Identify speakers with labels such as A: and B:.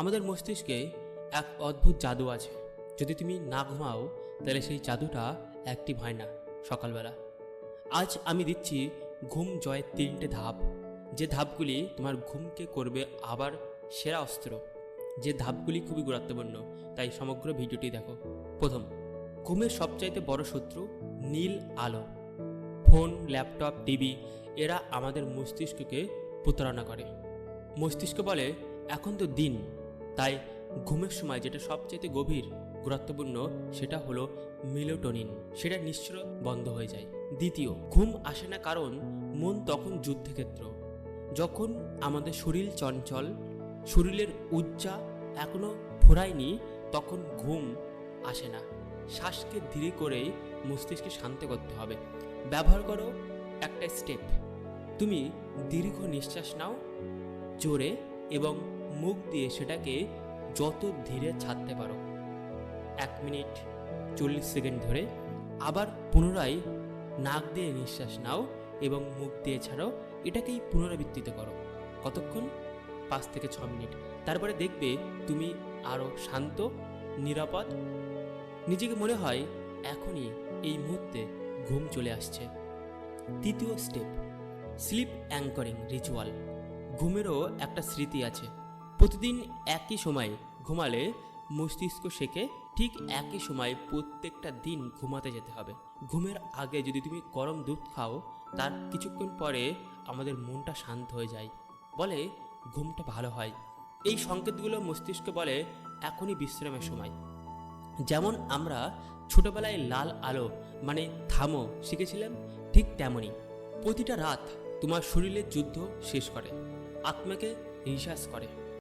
A: আমাদের মস্তিষ্কে এক অদ্ভুত জাদু আছে। যদি তুমি না ঘুমাও, তাহলে সেই জাদুটা অ্যাক্টিভ হয় না সকালবেলা। আজ আমি দিচ্ছি ঘুম জয়ের তিনটে ধাপ। যে ধাপগুলি তোমার ঘুমকে করবে আবার সেরা অস্ত্র। যে ধাপগুলি খুবই গুরুত্বপূর্ণ, তাই সমগ্র ভিডিওটি দেখো। প্রথম, ঘুমের সবচাইতে বড় শত্রু নীল আলো। ফোন, ল্যাপটপ, টিভি, এরা আমাদের মস্তিষ্ককে প্রতারণা করে। মস্তিষ্ক বলে, এখন তো দিন। তাই ঘুমের সময় যেটা সবচেয়ে গভীর, গুরুত্বপূর্ণ সেটা হলো মিলোটোনিন। সেটা নিশ্চয় বন্ধ হয়ে যায়। দ্বিতীয়, ঘুম আসে না কারণ মন তখন যুদ্ধক্ষেত্র। যখন আমাদের শরীর চঞ্চল, শরীরের উজ্জা এখনও ফোরায়নি, তখন ঘুম আসে না। শ্বাসকে ধীরে করেই মস্তিষ্কে শান্ত করতে হবে। ব্যবহার করো একটা স্টেপ। তুমি দীর্ঘ নিঃশ্বাস নাও জোরে এবং মুখ দিয়ে সেটাকে যত ধীরে ছাড়তে পারো। এক মিনিট চল্লিশ সেকেন্ড ধরে আবার পুনরায় নাক দিয়ে নিঃশ্বাস নাও এবং মুখ দিয়ে ছাড়ো, এটাকেই পুনরাবৃত্তিত করো। কতক্ষণ? পাঁচ থেকে ছ মিনিট। তারপরে দেখবে তুমি আরও শান্ত, নিরাপদ। নিজেকে মনে হয় এখনই এই মুহূর্তে ঘুম চলে আসছে। তৃতীয় স্টেপ, স্লিপ অ্যাঙ্করিং রিচুয়াল। ঘুমেরও একটা স্মৃতি আছে। প্রতিদিন একই সময় ঘুমালে মস্তিষ্ক শেখে ঠিক একই সময় প্রত্যেকটা দিন ঘুমাতে যেতে হবে। ঘুমের আগে যদি তুমি গরম দুধ খাও, তার কিছুক্ষণ পরে আমাদের মনটা শান্ত হয়ে যায়। বলে ঘুমটা ভালো হয়। এই সংকেতগুলো মস্তিষ্ক বলে এখনই বিশ্রামের সময়। যেমন আমরা ছোটবেলায় লাল আলো মানে থামো, শিখেছিলাম ঠিক তেমনই প্রতিটা রাত তোমার শরীরের যুদ্ধ শেষ করে, আত্মাকে রিসার্চ করে।